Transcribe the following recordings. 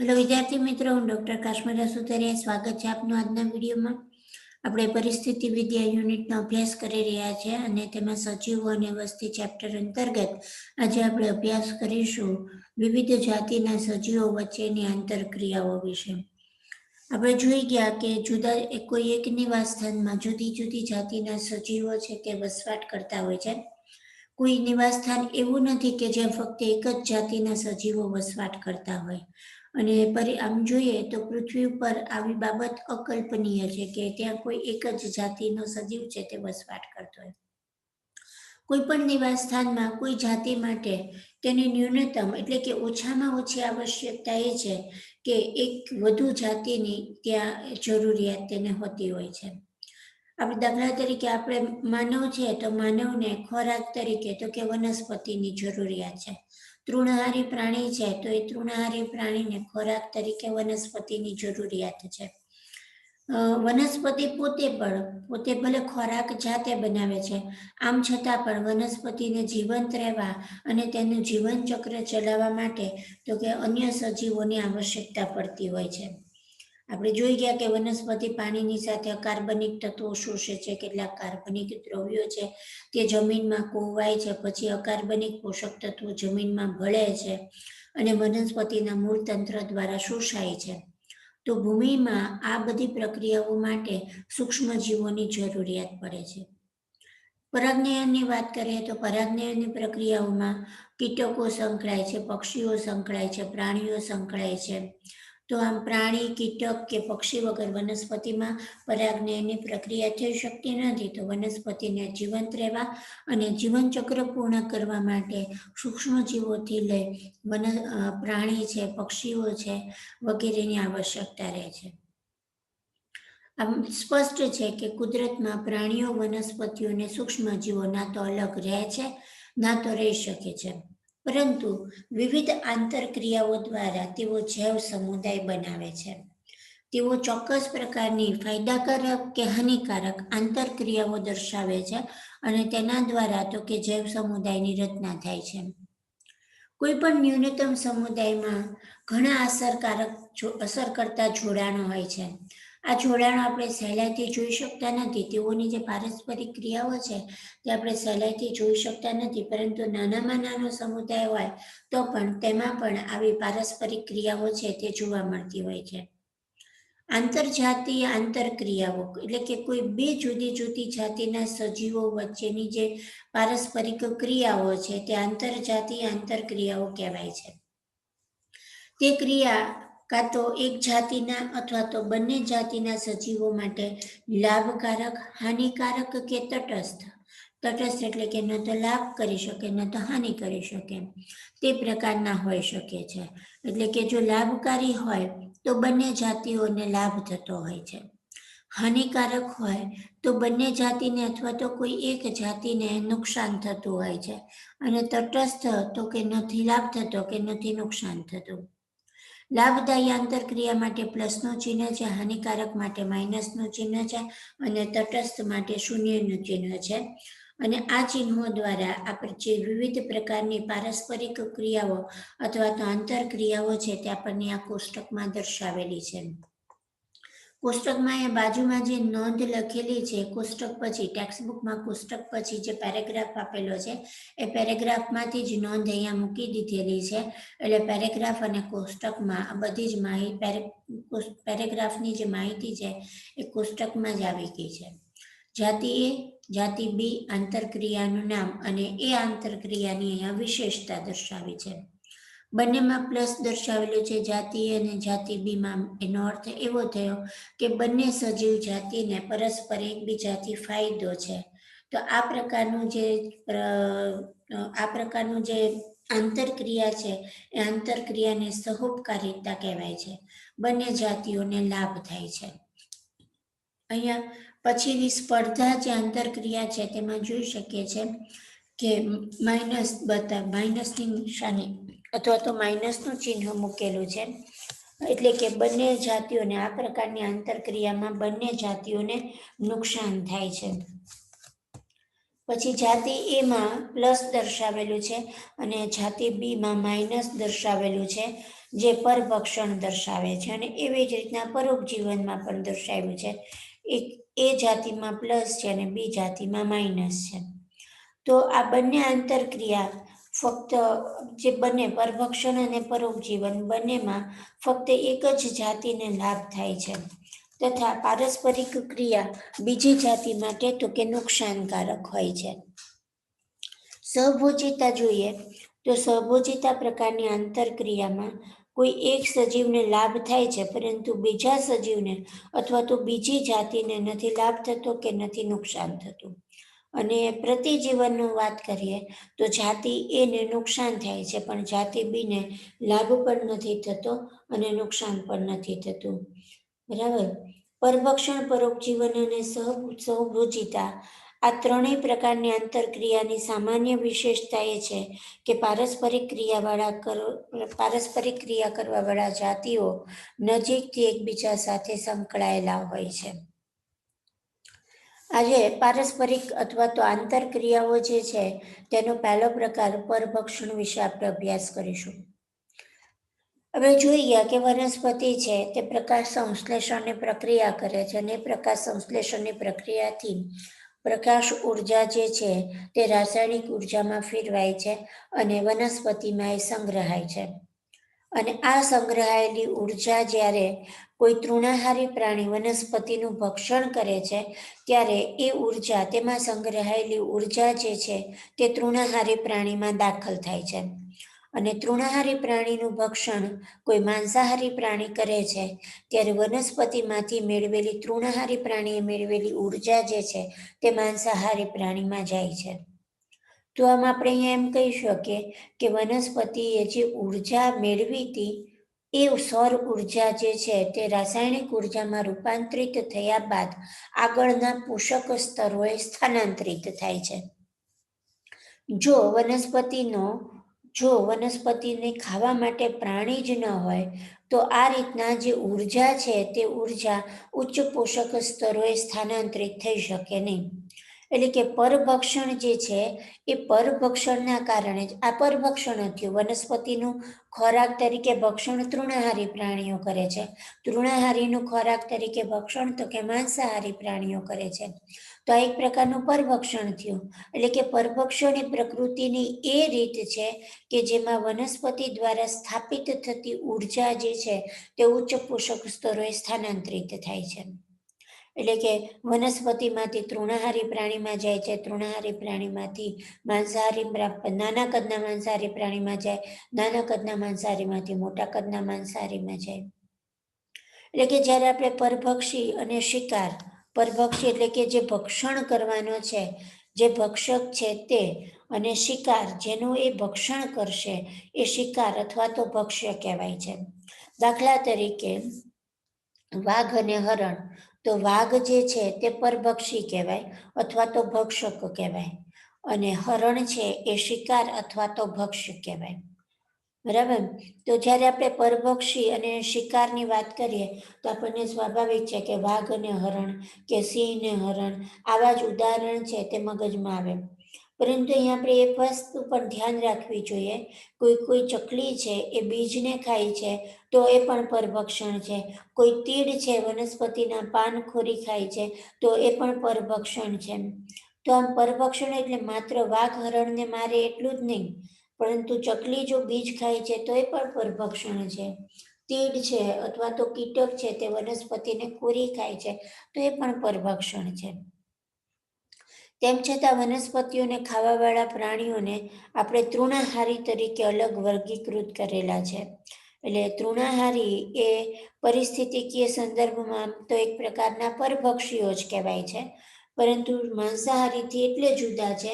Hello, વિદ્યાર્થી મિત્રો, હું ડૉક્ટર કાશ્મીરા સુતરિયા. સ્વાગત છે આપનું આજના વિડીયોમાં. આપણે પરિસ્થિતિ વિદ્યા યુનિટનો અભ્યાસ કરી રહ્યા છે અને તેમાં સજીવો અને વસ્તી ચેપ્ટર અંતર્ગત આજે આપણે અભ્યાસ કરીશું વિવિધ જાતિના સજીવો વચ્ચેની આંતરક્રિયાઓ વિશે. આપણે જોઈ ગયા કે જુદા, કોઈ એક નિવાસસ્થાનમાં જુદી જુદી જાતિના સજીવો છે તે વસવાટ કરતા હોય છે. કોઈ નિવાસસ્થાન એવું નથી કે જ્યાં ફક્ત એક જ જાતિના સજીવો વસવાટ કરતા હોય. અને પરી આમ જોઈએ તો પૃથ્વી ઉપર આવી બાબત અકલ્પનીય છે કે ત્યાં કોઈ એક જ જાતિનો સજીવ છે તે વસવાટ કરતો હોય. કોઈ પણ નિવાસ સ્થાનમાં કોઈ જાતિ માટે તેની ન્યૂનતમ એટલે કે ઓછામાં ઓછી આવશ્યકતા એ છે કે એક વધુ જાતિની ત્યાં જરૂરિયાત તેને હોતી હોય છે. આપણે દાખલા તરીકે આપણે માનવ છે તો માનવને ખોરાક તરીકે તો કે વનસ્પતિની જરૂરિયાત છે. તૃણહારી પ્રાણી છે, તો એ તૃણહારી પ્રાણીને ખોરાક તરીકે વનસ્પતિની જરૂરિયાત છે. વનસ્પતિ પોતે પણ, પોતે ભલે ખોરાક જાતે બનાવે છે, આમ છતાં પણ વનસ્પતિને જીવંત રહેવા અને તેનું જીવન ચક્ર ચલાવવા માટે તો કે અન્ય સજીવોની આવશ્યકતા પડતી હોય છે. આપણે જોઈ ગયા કે વનસ્પતિ પાણીની સાથે કાર્બનિક તત્વો શોષે છે, કેટલાક કાર્બનિક દ્રવ્યો છે, તે જમીનમાં કોવાય છે, પછી અકાર્બનિક પોષક તત્વો જમીનમાં ભળે છે અને વનસ્પતિના મૂળ તંત્ર દ્વારા શોષાય છે. તો ભૂમિમાં આ બધી પ્રક્રિયાઓ માટે સૂક્ષ્મ જીવોની જરૂરિયાત પડે છે. પરાગનયનની વાત કરીએ તો પરાગનયનની પ્રક્રિયાઓમાં કીટકો સંકળાય છે, પક્ષીઓ સંકળાય છે, પ્રાણીઓ સંકળાય છે. તો આમ પ્રાણી, કીટક કે પક્ષી વગર વનસ્પતિમાં પરાગનયની પ્રક્રિયા થઈ શકતી નથી. તો વનસ્પતિને જીવંત રહેવા અને જીવનચક્ર પૂર્ણ કરવા માટે સૂક્ષ્મજીવોથી લઈ વન પ્રાણી છે, પક્ષીઓ છે વગેરેની આવશ્યકતા રહે છે. આમ સ્પષ્ટ છે કે કુદરતમાં પ્રાણીઓ વનસ્પતિઓ અને સૂક્ષ્મ ના તો અલગ રહે છે, ના તો રહી શકે છે. પરંતુ વિવિધ આંતરક્રિયાઓ દ્વારા તેઓ જૈવ સમુદાય બનાવે છે. તેઓ ચોક્કસ પ્રકારની ફાયદાકારક કે હાનિકારક આંતરક્રિયાઓ દર્શાવે છે અને તેના દ્વારા તો કે જૈવ સમુદાયની રચના થાય છે. કોઈ પણ ન્યૂનતમ સમુદાયમાં ઘણા અસરકારક અસર કરતા જોડાણો હોય છે. આ જોડાણો આપણે સહેલાઈથી જોઈ શકતા નથી. તેઓની જે પારસ્પરિક ક્રિયાઓ છે તે આપણે સહેલાઈથી જોઈ શકતા નથી, પરંતુ નાનામાં નાનો સમુદાય હોય તો પણ તેમાં પણ આવી પારસ્પરિક ક્રિયાઓ છે તે જોવા મળતી હોય છે. આંતરજાતીય આંતરક્રિયાઓ, એટલે કે કોઈ બે જુદી જુદી જાતિના સજીવો વચ્ચેની જે પારસ્પરિક ક્રિયાઓ છે તે આંતરજાતીય આંતરક્રિયાઓ કહેવાય છે. તે ક્રિયા કાં તો એક જાતિના અથવા તો બંને જાતિના સજીવો માટે લાભકારક, હાનિકારક કે તટસ્થ? તટસ્થ એટલે કે ન તો લાભ કરી શકે, ન તો હાનિ કરી શકે. તે પ્રકારના હોઈ શકે છે. એટલે કે જો લાભકારી હોય, તો બંને જાતિઓને લાભ થતો હોય છે. હાનિકારક હોય, તો બંને જાતિને અથવા તો કોઈ એક જાતિને નુકસાન થતું હોય છે. અને તટસ્થ તો કે નથી લાભ થતો કે નથી નુકસાન થતું. લાભદાયી આંતરક્રિયા માટે પ્લસનું ચિહ્ન છે, હાનિકારક માટે માઇનસનું ચિહ્ન છે અને તટસ્થ માટે શૂન્યનું ચિહ્ન છે. અને આ ચિહ્નો દ્વારા આપણે જે વિવિધ પ્રકારની પારસ્પરિક ક્રિયાઓ અથવા તો આંતરક્રિયાઓ છે તે આપણને આ કોષ્ટકમાં દર્શાવેલી છે. કોષ્ટકમાં એ બાજુમાં જે નોંધ લખેલી છે, કોષ્ટક પછી ટેક્સ્ટબુકમાં કોષ્ટક પછી જે પેરેગ્રાફ આપેલો છે, એ પેરેગ્રાફમાંથી જ નોંધ અહીંયા મૂકી દીધેલી છે. એટલે પેરેગ્રાફ અને કોષ્ટકમાં આ બધી જ માહિતી પેરેગ્રાફની જે માહિતી છે, એ કોષ્ટકમાં જ આવી ગઈ છે. જાતિ એ, જાતિ બી, આંતરક્રિયાનું નામ અને એ આંતરક્રિયાની અહીંયા વિશેષતા દર્શાવી છે. બંનેમાં પ્લસ દર્શાવેલું છે જાતિ અને જાતિ બીમાં એનો અર્થ એવો થયો કે બંને સજીવ જાતિને પરસ્પર એકબીજાથી ફાયદો છે. તો આ પ્રકારનું જે આ પ્રકારનું જે આંતરક્રિયા છે, એ આંતરક્રિયાને સહોપકારિતા કહેવાય છે. બંને જાતિઓને લાભ થાય છે. અહીંયા પછીની સ્પર્ધા જે આંતરક્રિયા છે તેમાં જોઈ શકીએ છીએ કે માઇનસ બતા, માઇનસની નિશાની અથવા તો માઇનસનું ચિહ્ન મૂકેલું છે. એટલે કે બંને જાતિઓને આ પ્રકારની આંતરક્રિયામાં બંને જાતિઓને નુકસાન થાય છે. પછી જાતિ એમાં પ્લસ દર્શાવેલું છે અને જાતિ બીમાં માઇનસ દર્શાવેલું છે, જે પરભક્ષણ દર્શાવે છે અને એવી જ રીતના પરોપજીવનમાં પણ દર્શાવ્યું છે. એક એ જાતિમાં પ્લસ છે અને બી જાતિમાં માઇનસ છે. તો આ બંને આંતરક્રિયા ફક્ત જે બંને પરભક્ષણ અને પરોપજીવન બંનેમાં ફક્ત એક જ જાતિને લાભ થાય છે. તથા પારસ્પરિક ક્રિયા બીજી જાતિ માટે તો કે નુકસાનકારક હોય છે. સહભોજિતા જોઈએ તો સહભોજિતા પ્રકારની આંતરક્રિયામાં કોઈ એક સજીવને લાભ થાય છે, પરંતુ બીજા સજીવને અથવા તો બીજી જાતિને નથી લાભ થતો કે નથી નુકસાન થતું. અને પ્રતિજીવનનું વાત કરીએ તો જાતિ એને નુકસાન થાય છે, પણ જાતિ બીને લાભ પણ નથી થતો અને નુકસાન પણ નથી થતું. બરાબર? પરભક્ષણ, પરોપજીવન અને સહ, સહભોજિતા આ ત્રણેય પ્રકારની આંતરક્રિયાની સામાન્ય વિશેષતા એ છે કે પારસ્પરિક ક્રિયાવાળા કરો, પારસ્પરિક ક્રિયા કરવાવાળા જાતિઓ નજીકથી એકબીજા સાથે સંકળાયેલા હોય છે. આજે પારસ્પરિક અથવા તો આંતરક્રિયાઓ જે છે, તેનો પહેલો પ્રકાર પરભક્ષણ વિશે આપણે અભ્યાસ કરીશું. હવે જોઈએ કે વનસ્પતિ છે, તે પ્રકાશ સંશ્લેષણની પ્રક્રિયા કરે છે અને પ્રકાશ સંશ્લેષણની પ્રક્રિયાથી પ્રકાશ ઊર્જા જે છે, તે રાસાયણિક ઉર્જામાં ફેરવાય છે અને વનસ્પતિમાં એ સંગ્રહાય છે. અને આ સંગ્રહાયેલી ઊર્જા જ્યારે કોઈ તૃણાહારી પ્રાણી વનસ્પતિનું ભક્ષણ કરે છે, ત્યારે એ ઊર્જા, તેમાં સંગ્રહાયેલી ઊર્જા જે છે, તે તૃણાહારી પ્રાણીમાં દાખલ થાય છે. અને તૃણાહારી પ્રાણીનું ભક્ષણ કોઈ માંસાહારી પ્રાણી કરે છે, ત્યારે વનસ્પતિમાંથી મેળવેલી તૃણાહારી પ્રાણીએ મેળવેલી ઊર્જા જે છે, તે માંસાહારી પ્રાણીમાં જાય છે. તો આમ આપણે અહીંયા એમ કહી શકીએ કે વનસ્પતિએ જે ઊર્જા મેળવી હતી, એ સૌર ઊર્જા જે છે તે રાસાયણિક ઉર્જામાં રૂપાંતરિત થયા બાદ આગળના પોષક સ્તરોએ સ્થાનાંતરિત થાય છે. જો વનસ્પતિનો, જો વનસ્પતિને ખાવા માટે પ્રાણી જ ન હોય, તો આ રીતના જે ઊર્જા છે તે ઊર્જા ઉચ્ચ પોષક સ્તરોએ સ્થાનાંતરિત થઈ શકે નહીં. એટલે કે પરભક્ષણ જે છે, એ પરભક્ષણના કારણે જ, આ પરભક્ષણ થયું. વનસ્પતિનું ખોરાક તરીકે ભક્ષણ તૃણાહારી પ્રાણીઓ કરે છે. તૃણાહારીનું ખોરાક તરીકે ભક્ષણ તો કે માંસાહારી પ્રાણીઓ કરે છે. તો આ એક પ્રકારનું પરભક્ષણ થયું. એટલે કે પરભક્ષણ એ પ્રકૃતિની એ રીત છે કે જેમાં વનસ્પતિ દ્વારા સ્થાપિત થતી ઊર્જા જે છે તે ઉચ્ચ પોષક સ્તરોએ સ્થાનાંતરિત થાય છે. એટલે કે વનસ્પતિમાંથી તૃણાહારી પ્રાણીમાં જાય છે, તૃણાહારી પ્રાણીમાંથી માંસાહારી નાના કદના માંસાહારી પ્રાણીમાં જાય, નાના કદના માંસાહારીમાંથી મોટા કદના માંસાહારીમાં જાય. એટલે કે જ્યારે આપણે પરભક્ષી અને શિકાર, પરભક્ષી એટલે કે જે ભક્ષણ કરવાનો છે, જે ભક્ષક છે તે અને શિકાર જેનું એ ભક્ષણ કરશે, એ શિકાર અથવા તો ભક્ષ્ય કહેવાય છે. દાખલા તરીકે વાઘ અને હરણ તો વાઘ જે છે તે પરભક્ષી કહેવાય અથવા તો ભક્ષક કહેવાય. અને હરણ છે એ શિકાર અથવા તો ભક્ષ કહેવાય. બરાબર? તો જ્યારે આપણે પરભક્ષી અને શિકારની વાત કરીએ તો આપણને સ્વાભાવિક છે કે વાઘ અને હરણ કે સિંહ ને હરણ આવા જ ઉદાહરણ છે તે મગજમાં આવે. પરંતુ અહીંયા આપણે એ વસ્તુ પણ ધ્યાન રાખવી જોઈએ. કોઈ કોઈ ચકલી છે, એ બીજને ખાય છે, તો એ પણ પરભક્ષણ છે. કોઈ તીડ છે, વનસ્પતિના પાન ખોરી ખાય છે, તો એ પણ પરભક્ષણ છે. તો આમ પરભક્ષણ એટલે માત્ર વાઘ હરણને મારે એટલું જ નહીં, પરંતુ ચકલી જો બીજ ખાય છે, તો એ પણ પરભક્ષણ છે. તીડ છે અથવા તો કીટક છે, તે વનસ્પતિને કોરી ખાય છે, તો એ પણ પરભક્ષણ છે. તેમ છતાં વનસ્પતિઓને ખાવાવાળા પ્રાણીઓને આપણે તૃણાહારી તરીકે અલગ વર્ગીકૃત કરેલા છે. એટલે તૃણાહારી એ પરિસ્થિતિકીય સંદર્ભમાં તો એક પ્રકારના પરભક્ષીઓ જ કહેવાય છે. પરંતુ માંસાહારીથી એટલે જુદા છે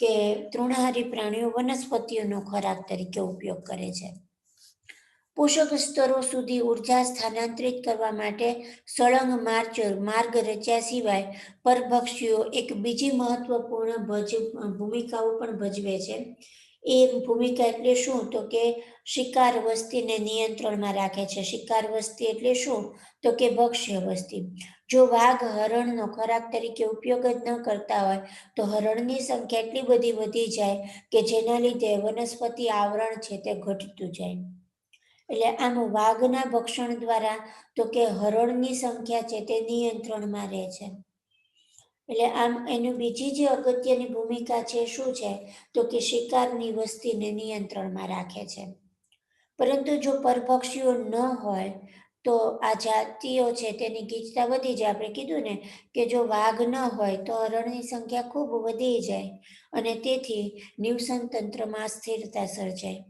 કે તૃણાહારી પ્રાણીઓ વનસ્પતિઓનો ખોરાક તરીકે ઉપયોગ કરે છે. પોષક સ્તરો સુધી ઊર્જા સ્થાનાંતરિત કરવા માટે સળંગ માર્ચર માર્ગ રચ્યા સિવાય પરભક્ષીઓ એક બીજી મહત્વપૂર્ણ ભજ, ભૂમિકાઓ પણ ભજવે છે. એ ભૂમિકા એટલે શું? તો કે શિકાર વસ્તીને નિયંત્રણમાં રાખે છે. શિકાર વસ્તી એટલે શું? તો કે ભક્ષ્ય વસ્તી. જો વાઘ હરણનો ખોરાક તરીકે ઉપયોગ જ ન કરતા હોય, તો હરણની સંખ્યા એટલી બધી વધી જાય કે જેના લીધે વનસ્પતિ આવરણ છે તે ઘટતું જાય. એટલે આમ વાઘના ભક્ષણ દ્વારા તો કે હરણની સંખ્યા છે તે નિયંત્રણમાં રહે છે. એટલે આમ એનું બીજી જે અગત્યની ભૂમિકા છે શું છે? તો કે શિકારની વસ્તીને નિયંત્રણમાં રાખે છે. પરંતુ જો પરભક્ષીઓ ન હોય, તો આ જાતિઓ છે તેની ગીચતા વધી જાય. આપણે કીધું ને કે જો વાઘ ન હોય, તો હરણની સંખ્યા ખૂબ વધી જાય અને તેથી નિવસન તંત્રમાં સ્થિરતા સર્જાય.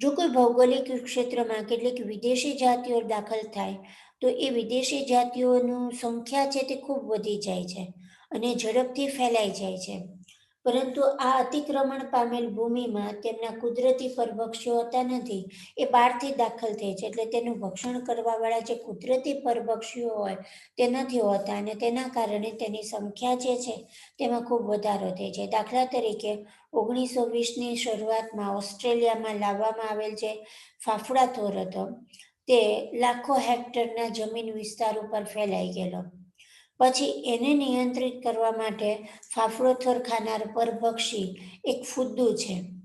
જો કોઈ ભૌગોલિક ક્ષેત્રમાં કેટલીક વિદેશી જાતિઓ દાખલ થાય, તો એ વિદેશી જાતિઓનું સંખ્યા છે તે ખૂબ વધી જાય છે અને ઝડપથી ફેલાઈ જાય છે. પરંતુ આ અતિક્રમણ પામેલ ભૂમિમાં તેમના કુદરતી પરભક્ષીઓ હોતા નથી, એ બહારથી દાખલ થાય છે. એટલે તેનું ભક્ષણ કરવાવાળા જે કુદરતી પરભક્ષીઓ હોય તે નથી હોતા અને તેના કારણે તેની સંખ્યા જે છે તેમાં ખૂબ વધારો થાય છે. દાખલા તરીકે ઓગણીસો વીસની શરૂઆતમાં ઓસ્ટ્રેલિયામાં લાવવામાં આવેલ જે ફાફડા થોર હતો, તે લાખો હેક્ટરના જમીન વિસ્તાર ઉપર ફેલાઈ ગયેલો. પછી એને નિયંત્રિત કરવા માટે ફાફડોથર ખાનાર પરભક્ષી એક ફુદ્દુ છે.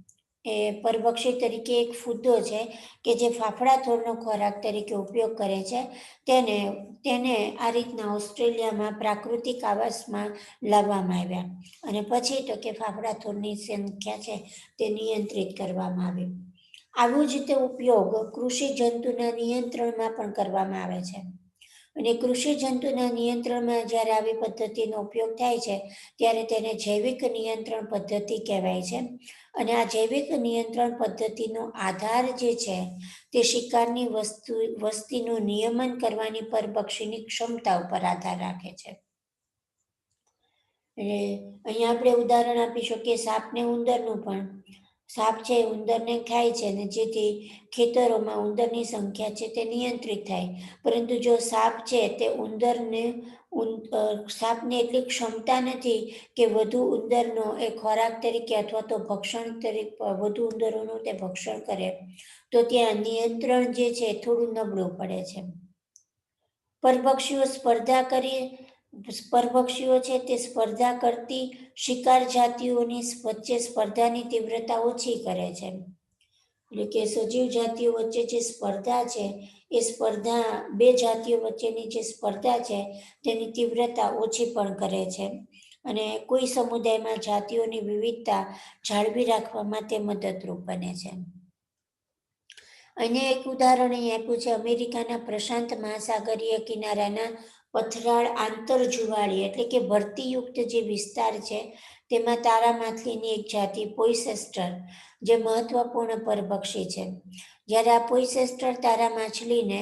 એ પરભક્ષી તરીકે એક ફૂદ્દો છે કે જે ફાફડા થોરનો ખોરાક તરીકે ઉપયોગ કરે છે. તેને તેને આ રીતના ઓસ્ટ્રેલિયામાં પ્રાકૃતિક આવાસમાં લાવવામાં આવ્યા અને પછી તો કે ફાફડા થોરની સંખ્યા છે તે નિયંત્રિત કરવામાં આવી. આવું જ તે ઉપયોગ કૃષિ જંતુના નિયંત્રણમાં પણ કરવામાં આવે છે. અને કૃષિ જંતુના નિયંત્રણમાં જ્યારે આવી પદ્ધતિનો ઉપયોગ થાય છે, ત્યારે તેને જૈવિક નિયંત્રણ પદ્ધતિ કહેવાય છે. અને આ જૈવિક નિયંત્રણ પદ્ધતિનો આધાર જે છે, તે શિકારની વસ્તુ, વસ્તીનું નિયમન કરવાની પરપક્ષીની ક્ષમતા ઉપર આધાર રાખે છે. એટલે અહીંયા આપણે ઉદાહરણ આપી શકીએ, સાપને ઉંદરનું પણ. સાપ છે ઉંદરને ખાય છે અને જેથી ખેતરોમાં ઉંદરની સંખ્યા છે તે નિયંત્રિત થાય. પરંતુ જો સાપ છે તે ઉંદરને સાપને એટલી ક્ષમતા નથી કે વધુ ઉંદરનો એ ખોરાક તરીકે અથવા તો ભક્ષણ તરીકે વધુ ઉંદરોનું તે ભક્ષણ કરે, તો ત્યાં નિયંત્રણ જે છે થોડું નબળું પડે છે. પરપક્ષીઓ સ્પર્ધા કરી પરપક્ષીઓ છે તે સ્પર્ધા કરતી શિકાર જાતિઓની વચ્ચે સ્પર્ધાની તીવ્રતા ઓછી કરે છે. એટલે કે સજીવ જાતિઓ વચ્ચે જે સ્પર્ધા છે, એ સ્પર્ધા, બે જાતિઓ વચ્ચેની જે સ્પર્ધા છે, તેની તીવ્રતા ઓછી પણ કરે છે. અને કોઈ સમુદાયમાં જાતિઓની વિવિધતા જાળવી રાખવામાં તે મદદરૂપ બને છે. અહીંયા એક ઉદાહરણ અહીં આપ્યું છે. અમેરિકાના પ્રશાંત મહાસાગરીય કિનારાના પથરાળ આંતર જુવાળી એટલે કે ભરતીયુક્ત જે વિસ્તાર છે, તેમાં તારા માછલીની એક જાતિ પોઈસેસ્ટર, જે મહત્વપૂર્ણ પરભક્ષી છે. જ્યારે આ પોઈસેસ્ટર તારા માછલીને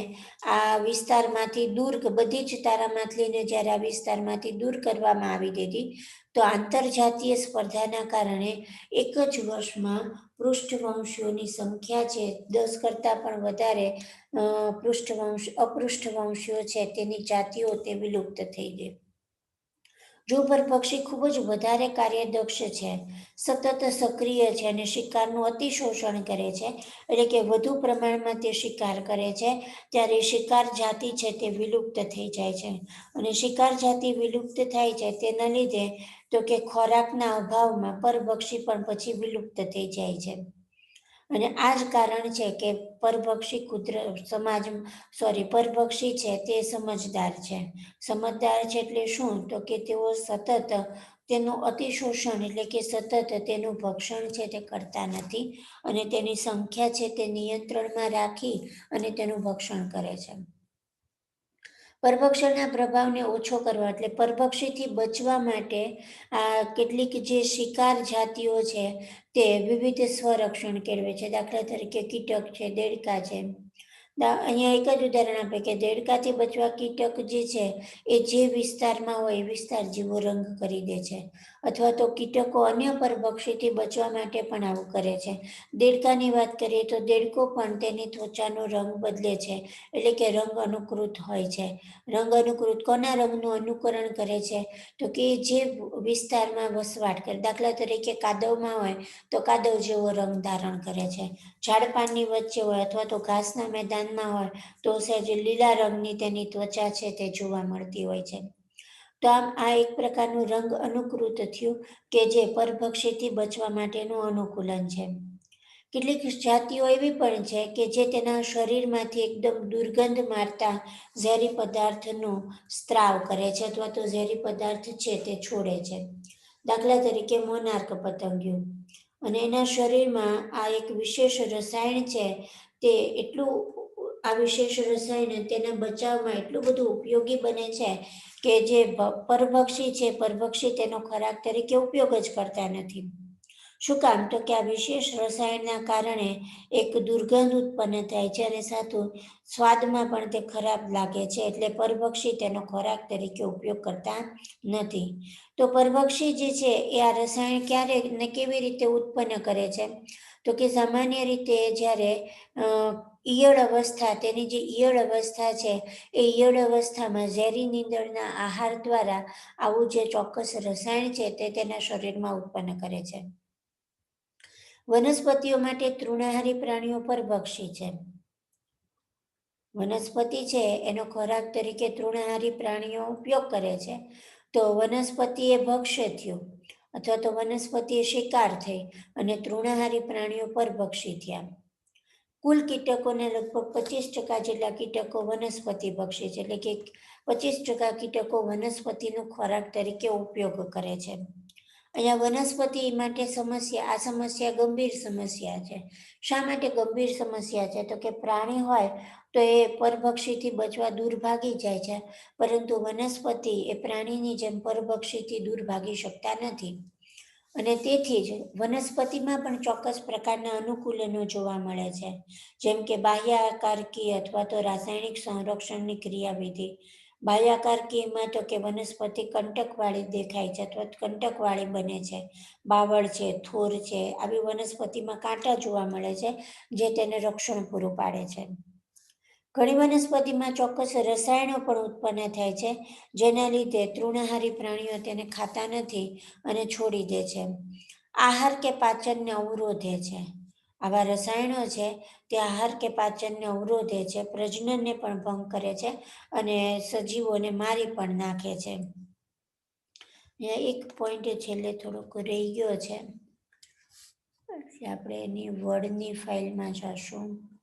આ વિસ્તારમાંથી દૂર, બધી જ તારા માછલીને જ્યારે આ વિસ્તારમાંથી દૂર કરવામાં આવી દીધી તો આંતરજાતીય સ્પર્ધાના કારણે એક જ વર્ષમાં પૃષ્ઠવંશીઓની સંખ્યા છે, દસ કરતાં પણ વધારે પૃષ્ઠવંશ, અપૃષ્ઠવંશીઓ છે, તેની જાતિઓ તે વિલુપ્ત થઈ ગઈ. જો પક્ષી ખૂબ જ વધારે કાર્યદક્ષ છે, સતત સક્રિય છે અને શિકારનું અતિશોષણ કરે છે, એટલે કે વધુ પ્રમાણમાં તે શિકાર કરે છે, ત્યારે શિકાર જાતિ છે તે વિલુપ્ત થઈ જાય છે. અને શિકાર જાતિ વિલુપ્ત થાય છે તેના લીધે તો કે ખોરાકના અભાવમાં પરભક્ષી પણ પછી વિલુપ્ત થઈ જાય છે. અને આ જ કારણ છે કે પરભક્ષી કુદર સમાજ સોરી પરભક્ષી છે તે સમજદાર છે. સમજદાર છે એટલે શું? તો કે તેઓ સતત તેનું અતિશોષણ એટલે કે સતત તેનું ભક્ષણ છે તે કરતા નથી અને તેની સંખ્યા છે તે નિયંત્રણમાં રાખી અને તેનું ભક્ષણ કરે છે. પરભક્ષણના પ્રભાવને ઓછો કરવા એટલે પરભક્ષીથી બચવા માટે આ કેટલીક જે શિકાર જાતિઓ છે તે વિવિધ સ્વરક્ષણ કેળવે છે. દાખલા તરીકે કીટક છે, દેડકા છે. અહીંયા એક જ ઉદાહરણ આપે કે દેડકાથી બચવા કીટક જે છે, એ જે વિસ્તારમાં હોય, એ વિસ્તાર જેવો રંગ કરી દે છે. અથવા તો કીટકો અન્ય પરભક્ષીથી બચવા માટે પણ આવું કરે છે. દેડકાની વાત કરીએ તો દેડકો પણ તેની ત્વચાનો રંગ બદલે છે, એટલે કે રંગ અનુકૃત હોય છે. રંગ અનુકૃત કોના રંગનું અનુકરણ કરે છે? તો કે જે વિસ્તારમાં વસવાટ કરે, દાખલા તરીકે કાદવમાં હોય, તો કાદવ જેવો રંગ ધારણ કરે છે. ઝાડપાનની વચ્ચે હોય અથવા તો ઘાસના મેદાનમાં હોય, તો સહેજ લીલા રંગની તેની ત્વચા છે તે જોવા મળતી હોય છે. તો આમ આ એક પ્રકારનું રંગ અનુકૃત થયું કે જે પરભક્ષીથી બચવા માટેનું અનુકૂલન છે. કેટલીક જાતિઓ એવી પણ છે કે જે તેના શરીરમાંથી એકદમ દુર્ગંધ મારતા ઝેરી પદાર્થનો સ્ત્રાવ કરે છે અથવા તો ઝેરી પદાર્થ છે તે છોડે છે. દાખલા તરીકે મોનાર્ક પતંગિયું. અને એના શરીરમાં આ એક વિશેષ રસાયણ છે તે એટલું આ વિશેષ રસાયણ તેના બચાવમાં એટલું બધું ઉપયોગી બને છે કે જે પરભક્ષી છે, પરભક્ષી તેનો ખોરાક તરીકે ઉપયોગ જ કરતા નથી. શું કામ? તો કે આ વિશેષ રસાયણના કારણે એક દુર્ગંધ ઉત્પન્ન થાય છે અને સાથું સ્વાદમાં પણ તે ખરાબ લાગે છે એટલે પરભક્ષી તેનો ખોરાક તરીકે ઉપયોગ કરતા નથી. તો પરભક્ષી જે છે એ આ રસાયણ ક્યારે ને કેવી રીતે ઉત્પન્ન કરે છે? તો કે સામાન્ય રીતે જ્યારે ઈયળ અવસ્થા, તેની જે ઈયળ અવસ્થા છે, એ ઈયળ અવસ્થામાં ઝેરી નીંદણના આહાર દ્વારા આવું જે ચોક્કસ રસાયણ છે, તે તેના શરીરમાં ઉત્પન્ન કરે છે. વનસ્પતિઓ માટે તૃણાહારી પ્રાણીઓ પર ભક્ષી છે. વનસ્પતિ છે, એનો ખોરાક તરીકે તૃણાહારી પ્રાણીઓ ઉપયોગ કરે છે. તો વનસ્પતિ એ ભક્ષ્ય થયું, અથવા તો વનસ્પતિ એ શિકાર થઈ અને તૃણાહારી પ્રાણીઓ પર ભક્ષી થયા. કુલ કીટકોને લગભગ પચીસ ટકા જેટલા કીટકો વનસ્પતિ ભક્ષી છે. એટલે કે પચીસ ટકા કીટકો વનસ્પતિનો ખોરાક તરીકે ઉપયોગ કરે છે. અહીંયા વનસ્પતિ માટે સમસ્યા, આ સમસ્યા ગંભીર સમસ્યા છે. શા માટે ગંભીર સમસ્યા છે? તો કે પ્રાણી હોય તો એ પરભક્ષીથી બચવા દૂર ભાગી જાય છે. પરંતુ વનસ્પતિ એ પ્રાણીની જેમ પરભક્ષીથી દૂર ભાગી શકતા નથી. અને તેથી જ વનસ્પતિમાં પણ ચોક્કસ પ્રકારના અનુકૂલનો જોવા મળે છે. જેમ કે બાહ્ય આકારકી અથવા તો રાસાયણિક સંરક્ષણની ક્રિયાવિધિ. બાહ્યાકારકીમાં તો કે વનસ્પતિ કંટકવાળી દેખાય છે અથવા કંટકવાળી બને છે. બાવળ છે, થોર છે, આવી વનસ્પતિમાં કાંટા જોવા મળે છે જે તેને રક્ષણ પૂરું પાડે છે. ઘણી વનસ્પતિમાં ચોક્કસ રસાયણો પણ ઉત્પન્ન થાય છે, જેના લીધે તૃણાહારી પ્રાણીઓ તેને ખાતા નથી અને છોડી દે છે. આહાર કે પાચનને અવરોધે છે. આવા રસાયણો છે, તે આહાર કે પાચનને અવરોધે છે, પ્રજનનને પણ ભંગ કરે છે અને સજીવોને મારી પણ નાખે છે. એક પોઈન્ટ છેલ્લે થોડોક રહી ગયો છે. આપણે એની વડની ફાઇલમાં જશું.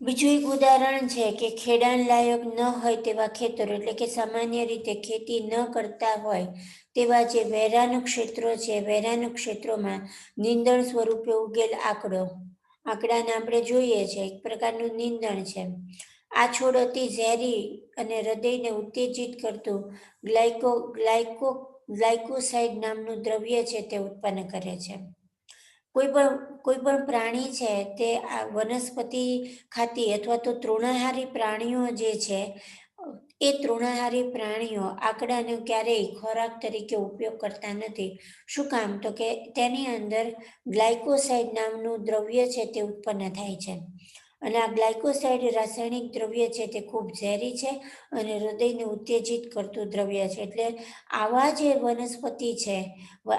બીજું એક ઉદાહરણ છે કે ખેડાણ લાયક ન હોય તેવા ખેતરો, એટલે કે સામાન્ય રીતે ખેતી ન કરતા હોય તેવા જે વેરાન ક્ષેત્રો છે વેરાન ક્ષેત્રોમાં નીંદણ સ્વરૂપે ઉગેલ આંકડો. આંકડાને આપણે જોઈએ છે, એક પ્રકારનું નીંદણ છે. આ છોડ અતિ ઝેરી અને હૃદયને ઉત્તેજિત કરતું ગ્લાયકો ગ્લાયકો, ગ્લાયકોસાઇડ નામનું દ્રવ્ય છે તે ઉત્પન્ન કરે છે. કોઈ પણ કોઈ પણ પ્રાણી છે તે આ વનસ્પતિ ખાતી અથવા તો તૃણાહારી પ્રાણીઓ જે છે, એ તૃણાહારી પ્રાણીઓ આંકડાનો ક્યારેય ખોરાક તરીકે ઉપયોગ કરતા નથી. શું કામ? તો કે તેની અંદર ગ્લાયકોસાઇડ નામનું દ્રવ્ય છે તે ઉત્પન્ન થાય છે. અને આ ગ્લાયકોસાઇડ રાસાયણિક દ્રવ્ય છે તે ખૂબ ઝેરી છે અને હૃદયને ઉત્તેજિત કરતું દ્રવ્ય છે. એટલે આવા જે વનસ્પતિ છે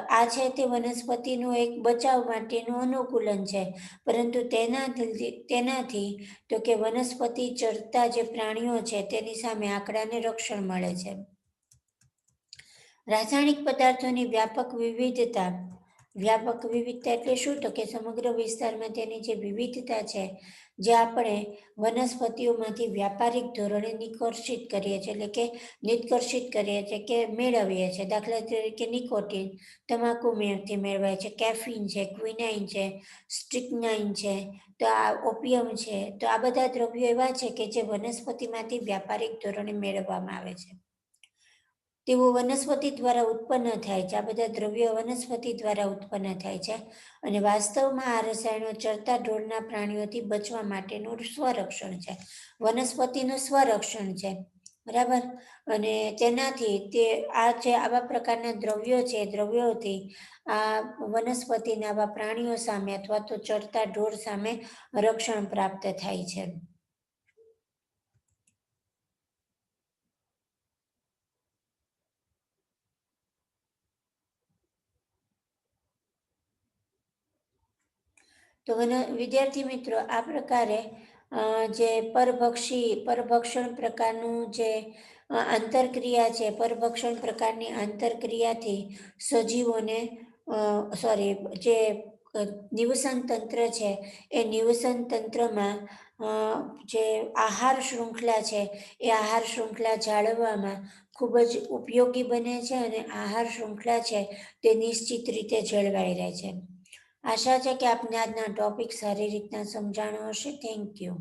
આ છે તે વનસ્પતિનું એક બચાવ માટેનું અનુકૂલન છે. પરંતુ તેનાથી તેનાથી તો કે વનસ્પતિ ચરતા જે પ્રાણીઓ છે તેની સામે આંકડાને રક્ષણ મળે છે. રાસાયણિક પદાર્થોની વ્યાપક વિવિધતા વ્યાપક વિવિધતા એટલે શું? તો કે સમગ્ર વિસ્તારમાં તેની જે વિવિધતા છે, જે આપણે વનસ્પતિઓમાંથી વ્યાપારિક ધોરણે નિકર્ષિત કરીએ છીએ, એટલે કે નિષ્કર્ષિત કરીએ છીએ કે મેળવીએ છીએ. દાખલા તરીકે નિકોટિન તમાકુ મેળથી મેળવાય છે, કેફીન છે, ક્વિનાઇન છે, સ્ટ્રિકનાઇન છે, તો આ ઓપિયમ છે. તો આ બધા દ્રવ્યો એવા છે કે જે વનસ્પતિમાંથી વ્યાપારિક ધોરણે મેળવવામાં આવે છે. તેઓ વનસ્પતિ દ્વારા ઉત્પન્ન થાય છે. આ બધા દ્રવ્યો વનસ્પતિ દ્વારા ઉત્પન્ન થાય છે અને વાસ્તવમાં આ રસાયણો ચરતા ઢોરના પ્રાણીઓથી બચવા માટેનું સ્વરક્ષણ છે. વનસ્પતિનું સ્વરક્ષણ છે. બરાબર? અને તેનાથી તે આ જે આવા પ્રકારના દ્રવ્યો છે, દ્રવ્યોથી આ વનસ્પતિના આવા પ્રાણીઓ સામે અથવા તો ચરતા ઢોર સામે રક્ષણ પ્રાપ્ત થાય છે. તો વિદ્યાર્થી મિત્રો, આ પ્રકારે જે પરભક્ષી, પરભક્ષણ પ્રકારનું જે આંતરક્રિયા છે, પરભક્ષણ પ્રકારની આંતરક્રિયાથી સજીવોને સોરી જે નિવસન તંત્ર છે, એ નિવસન તંત્રમાં જે આહાર શૃંખલા છે, એ આહાર શૃંખલા જાળવવામાં ખૂબ જ ઉપયોગી બને છે અને આહાર શૃંખલા છે તે નિશ્ચિત રીતે જળવાઈ રહે છે. આશા છે કે આપને આજના ટોપિક સારી રીતના સમજાણો હશે. Thank you